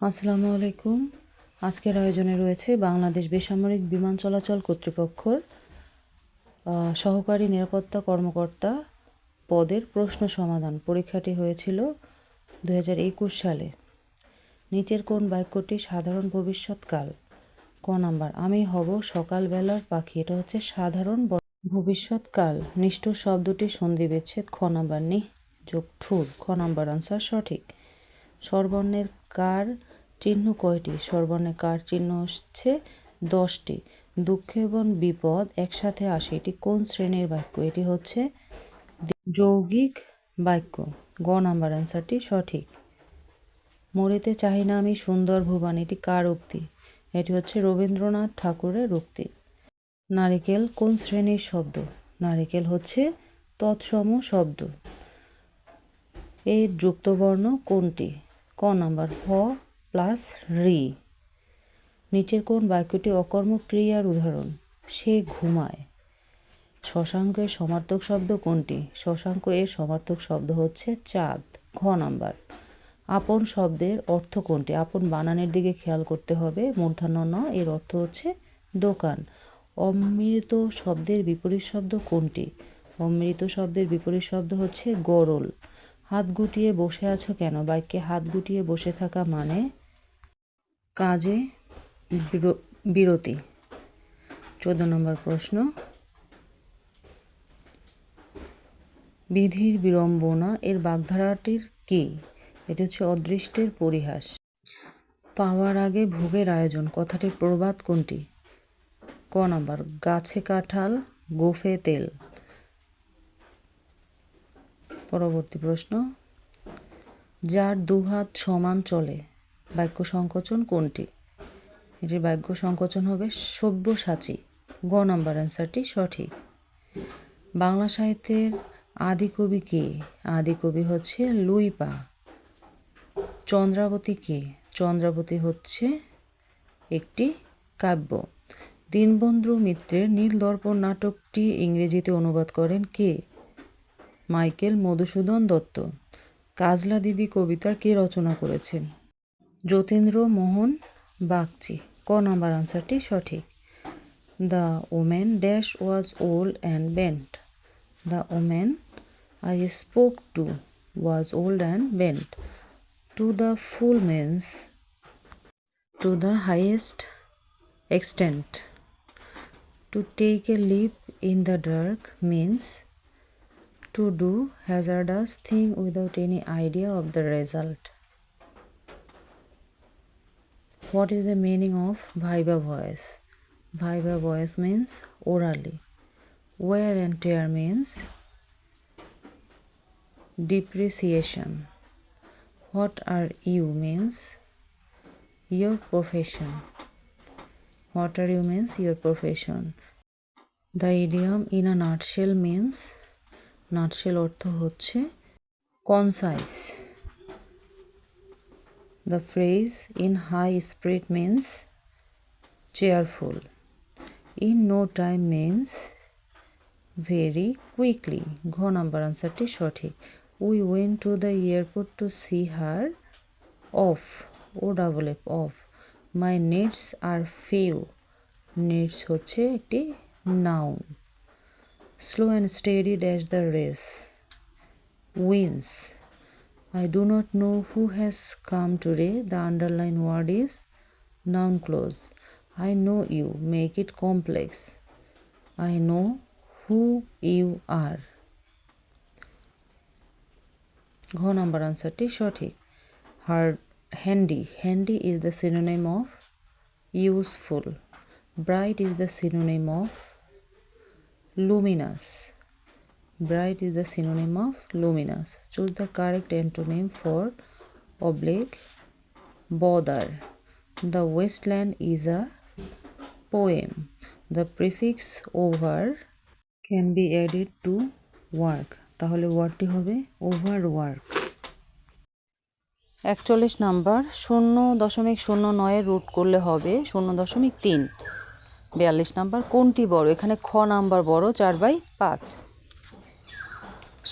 আসসালামু আলাইকুম। আজকের আয়োজনে রয়েছে বাংলাদেশ বেসামরিক বিমান চলাচল কর্তৃপক্ষর সহকারী নিরাপত্তা কর্মকর্তা পদের প্রশ্ন সমাধান। পরীক্ষাটি হয়েছিল দু সালে। নিচের কোন বাক্যটি সাধারণ ভবিষ্যৎকাল? ক নাম্বার, আমি হব সকালবেলার পাখি। এটা হচ্ছে সাধারণ ভবিষ্যৎকাল। নিষ্ঠুর শব্দটি সন্ধি বিচ্ছেদ খ নাম্বার, নি যোগ ঠুর। খ নাম্বার আনসার সঠিক। স্বরবর্ণের কার চিহ্ন কয়টি? সর্বনে কার চিহ্ন হচ্ছে? দশটি। দুঃখ এবং বিপদ একসাথে আসে। এটি কোন শ্রেণির বাক্য? এটি হচ্ছে যৌগিক বাক্য। গ নাম্বার অ্যান্সারটি সঠিক। মরিতে চাহি না আমি সুন্দর ভুবন। এটি কার উক্তি? এটি হচ্ছে রবীন্দ্রনাথ ঠাকুরের উক্তি। নারিকেল কোন শ্রেণির শব্দ? নারিকেল হচ্ছে তৎসম শব্দ। এর যুক্তবর্ণ কোনটি? ক নাম্বার হ প্লাস রি। নিচের কোন বাক্যটি অকর্মক ক্রিয়ার উদাহরণ। সে ঘুমায়। শশাঙ্কের সমার্থক শব্দ কোনটি? শশাঙ্ক এর সমার্থক শব্দ হচ্ছে চাঁদ, ঘ নাম্বার। আপন শব্দের অর্থ কোনটি? আপন বানানের দিকে খেয়াল করতে হবে। মূর্ধন্য ন, এর অর্থ হচ্ছে দোকান। অমৃত শব্দের বিপরীত শব্দ কোনটি? অমৃত শব্দের বিপরীত শব্দ হচ্ছে গরল। হাত গুটিয়ে বসে আছো কেন? বাক্যে হাত গুটিয়ে বসে থাকা মানে কাজে বির- বিরতি। চোদ্দ নম্বর প্রশ্ন। বিধির বিড়ম্বনা এর বাগধারাটির কি? এটি হচ্ছে অদৃষ্টের পরিহাস। পাওয়ার আগে ভোগের আয়োজন। কথাটির প্রবাদ কোনটি? ক নাম্বার, গাছে কাঁঠাল, গোফে তেল। পরবর্তী প্রশ্ন। যার দুহাত সমান চলে বাক্য সংকোচন কোনটি? এটির বাক্য সংকোচন হবে সব্যসাচী। গ নাম্বার অ্যান্সারটি সঠিক। বাংলা সাহিত্যের আদি কবি কে? আদি কবি হচ্ছে লুইপা চন্দ্রাবতী কে? চন্দ্রাবতী হচ্ছে একটি কাব্য। দীনবন্ধু মিত্রের নীল দর্পণ নাটকটি ইংরেজিতে অনুবাদ করেন কে? মাইকেল মধুসূদন দত্ত। কাজলা দিদি কবিতা কে রচনা করেছেন? যতীন্দ্র মোহন বাগচি। ক নাম্বার আনসারটি সঠিক। The woman dash was old and bent. The woman I spoke to was old and bent. To the full means. To the highest extent. To take a leap in the dark means to do hazardous thing without any idea of the result. What is the meaning of viva voce viva voce means orally wear and tear means depreciation what are you means your profession what are you means your profession the idiom in a nutshell means nutshell অর্থ হচ্ছে concise The phrase in high spirit means cheerful. In no time means very quickly. ঘ number আনসারটি সঠিক we went to the airport to see her off O double F of my nets are few nets হচ্ছে একটি noun slow and steady dash the race wins I do not know who has come today. The underline word is noun clause. I know you. Make it complex. I know who you are. ঘ number আনসারটি সঠিক hard handy handy is the synonym of useful bright is the synonym of luminous bright is the synonym of luminous choose the correct antonym for oblique bother the wasteland is a poem the prefix over can be added to work তাহলে ওয়ার্ডটি হবে over work একচল্লিশ number শূন্য দশমিক শূন্য নয়ের root করলে হবে শূন্য দশমিক তিন বিয়াল্লিশ নাম্বার কোনটি বড় এখানে খ নাম্বার বড় চার বাই পাঁচ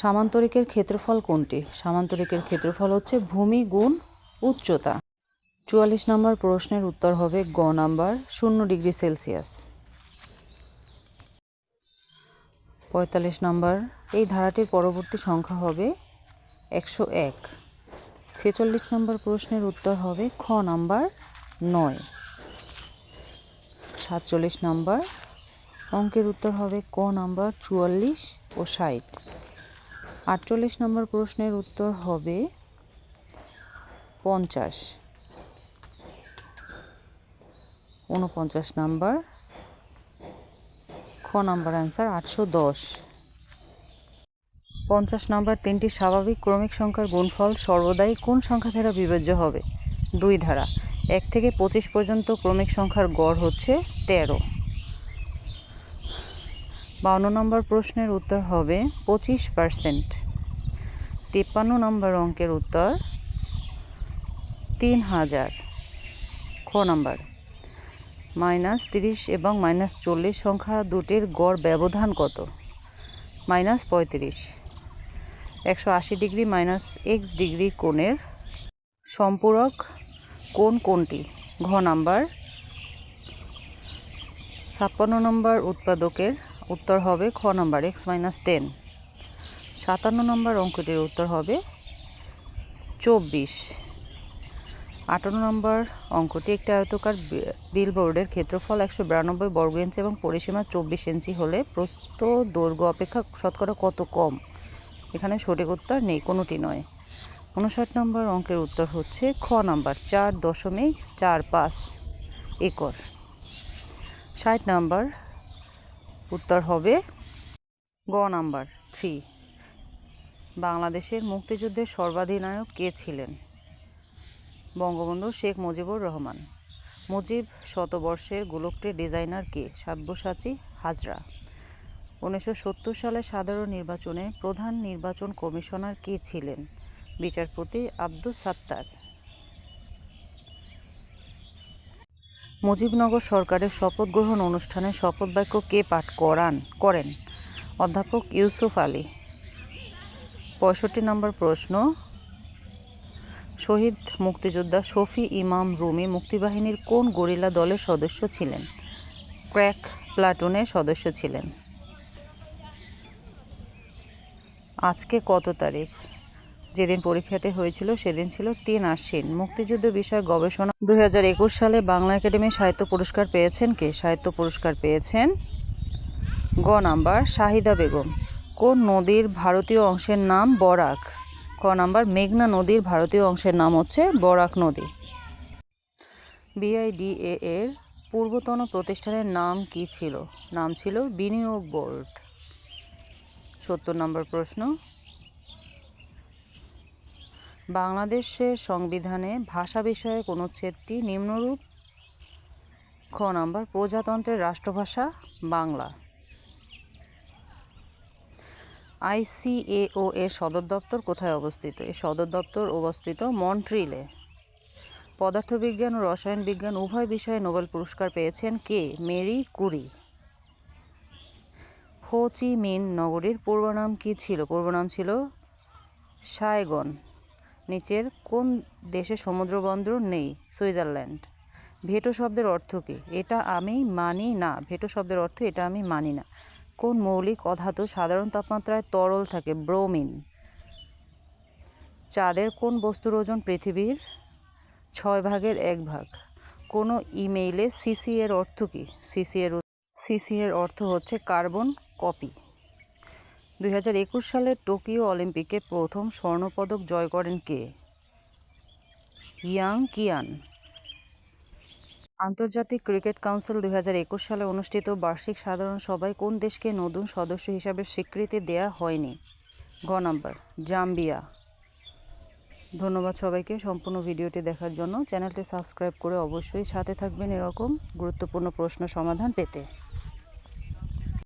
সামান্তরিকের ক্ষেত্রফল কোনটি? সামান্তরিকের ক্ষেত্রফল হচ্ছে ভূমি গুণ উচ্চতা। চুয়াল্লিশ নম্বর প্রশ্নের উত্তর হবে গ নাম্বার, শূন্য ডিগ্রি সেলসিয়াস। পঁয়তাল্লিশ নম্বর, এই ধারাটির পরবর্তী সংখ্যা হবে একশো এক। ছেচল্লিশ নম্বর প্রশ্নের উত্তর হবে খ নাম্বার, নয়। সাতচল্লিশ নাম্বার, অঙ্কের উত্তর হবে ক নাম্বার, চুয়াল্লিশ ও ষাট। আটচল্লিশ নম্বর প্রশ্নের উত্তর হবে পঞ্চাশ। উনপঞ্চাশ নাম্বার। খ নাম্বার অ্যান্সার আটশো দশ। পঞ্চাশ নাম্বার তিনটি স্বাভাবিক ক্রমিক সংখ্যার গুণফল সর্বদাই কোন সংখ্যা দ্বারা বিভাজ্য হবে? দুই ধারা। এক থেকে পঁচিশ পর্যন্ত ক্রমিক সংখ্যার গড় হচ্ছে তেরো। বাউন্ন নম্বর প্রশ্নের উত্তর হবে পঁচিশ পার্সেন্ট। তিপ্পান্ন নম্বর অঙ্কের উত্তর তিন হাজার। খ নাম্বার। মাইনাস তিরিশ এবং মাইনাস চল্লিশ সংখ্যা দুটির গড় ব্যবধান কত? মাইনাস পঁয়ত্রিশ। একশো আশি ডিগ্রি মাইনাস এক্স ডিগ্রি কোণের সম্পূরক কোন কোনটি ঘ নাম্বার। ছাপ্পান্ন নম্বর উৎপাদকের উত্তর হবে খ নাম্বার, এক্স মাইনাস টেন। সাতান্ন নম্বর অঙ্কটির উত্তর হবে চব্বিশ। আটান্ন নম্বর অঙ্কটি একটি আয়তকার বিলবোর্ডের ক্ষেত্রফল একশো বিরানব্বই বর্গ ইঞ্চি এবং পরিসীমা চব্বিশ ইঞ্চি হলে প্রস্ত দৈর্ঘ্য অপেক্ষা শতকরা কত কম? এখানে সঠিক উত্তর নেই, কোনোটি নয়। উনষাট নম্বর অঙ্কের উত্তর হচ্ছে খ নাম্বার, চার দশমিক চার পাঁচ একর। ষাট নাম্বার উত্তর হবে গ নাম্বার, থ্রি। বাংলাদেশের মুক্তিযুদ্ধের সর্বাধিনায়ক কে ছিলেন? বঙ্গবন্ধু শেখ মুজিবুর রহমান। মুজিব শতবর্ষের গোলকটির ডিজাইনার কে? সাব্যসাচী হাজরা। উনিশশো সত্তর সালে সাধারণ নির্বাচনে প্রধান নির্বাচন কমিশনার কে ছিলেন? বিচারপতি আব্দুস সাত্তার। মুজিবনগর সরকারের শপথ গ্রহণ অনুষ্ঠানে শপথ বাক্য কে পাঠ করান? করেন। অধ্যাপক ইউসুফ আলী। পঁয়ষট্টি নম্বর প্রশ্ন। শহীদ মুক্তিযোদ্ধা শফি ইমাম রুমি মুক্তিবাহিনীর কোন গরিলা দলের সদস্য ছিলেন? ক্র্যাক প্লাটুনের সদস্য ছিলেন। আজকে কত তারিখ? যেদিন পরীক্ষাটি হয়েছিল সেদিন ছিল তিন আশ্বিন। মুক্তিযুদ্ধ বিষয়ে গবেষণা দুই হাজার একুশ সালে বাংলা একাডেমি সাহিত্য পুরস্কার পেয়েছেন কে? সাহিত্য পুরস্কার পেয়েছেন গ নাম্বার শাহিদা বেগম। কোন নদীর ভারতীয় অংশের নাম বরাক। ক নাম্বার, মেঘনা নদীর ভারতীয় অংশের নাম হচ্ছে বরাক নদী। বিআইডিএ এর পূর্বতন প্রতিষ্ঠানের নাম কি ছিল? নাম ছিল বিনিয়োগ বোর্ড। সত্তর নম্বর প্রশ্ন। বাংলাদেশের সংবিধানে ভাষা বিষয়ক অনুচ্ছেদটি নিম্নরূপ? খ নাম্বার, প্রজাতন্ত্রের রাষ্ট্রভাষা বাংলা। আইসিএও এর সদর দপ্তর কোথায় অবস্থিত? এর সদর দপ্তর অবস্থিত মন্ট্রিলে। পদার্থবিজ্ঞান ও রসায়ন বিজ্ঞান উভয় বিষয়ে নোবেল পুরস্কার পেয়েছেন কে? Marie Curie. Ho Chi Minh নগরীর পূর্ব নাম কী ছিল? পূর্ব নাম ছিল সায়গন। নিচের কোন দেশে সমুদ্র বন্দর নেই? সুইজারল্যান্ড। ভেটো শব্দের অর্থ কী? এটা আমি মানি না। ভেটো শব্দের অর্থ এটা আমি মানি না। কোন মৌলিক অধাতু সাধারণ তাপমাত্রায় তরল থাকে? ব্রোমিন। চাঁদের কোন বস্তুর ওজন পৃথিবীর ছয় ভাগের এক ভাগ? কোনো ইমেইলে সিসি এর অর্থ কী? সিসি এর সিসি এর অর্থ হচ্ছে কার্বন কপি। দুই হাজার একুশ সালে টোকিও অলিম্পিকে প্রথম স্বর্ণপদক জয় করেন কে? Yang Qian. আন্তর্জাতিক ক্রিকেট কাউন্সিল দুই হাজার একুশ সালে অনুষ্ঠিত বার্ষিক সাধারণ সভায় কোন দেশকে নতুন সদস্য হিসাবে স্বীকৃতি দেয়া হয়নি? ঘ নম্বর, জাম্বিয়া। ধন্যবাদ সবাইকে সম্পূর্ণ ভিডিওটি দেখার জন্য। চ্যানেলটি সাবস্ক্রাইব করে অবশ্যই সাথে থাকবেন এরকম গুরুত্বপূর্ণ প্রশ্ন সমাধান পেতে।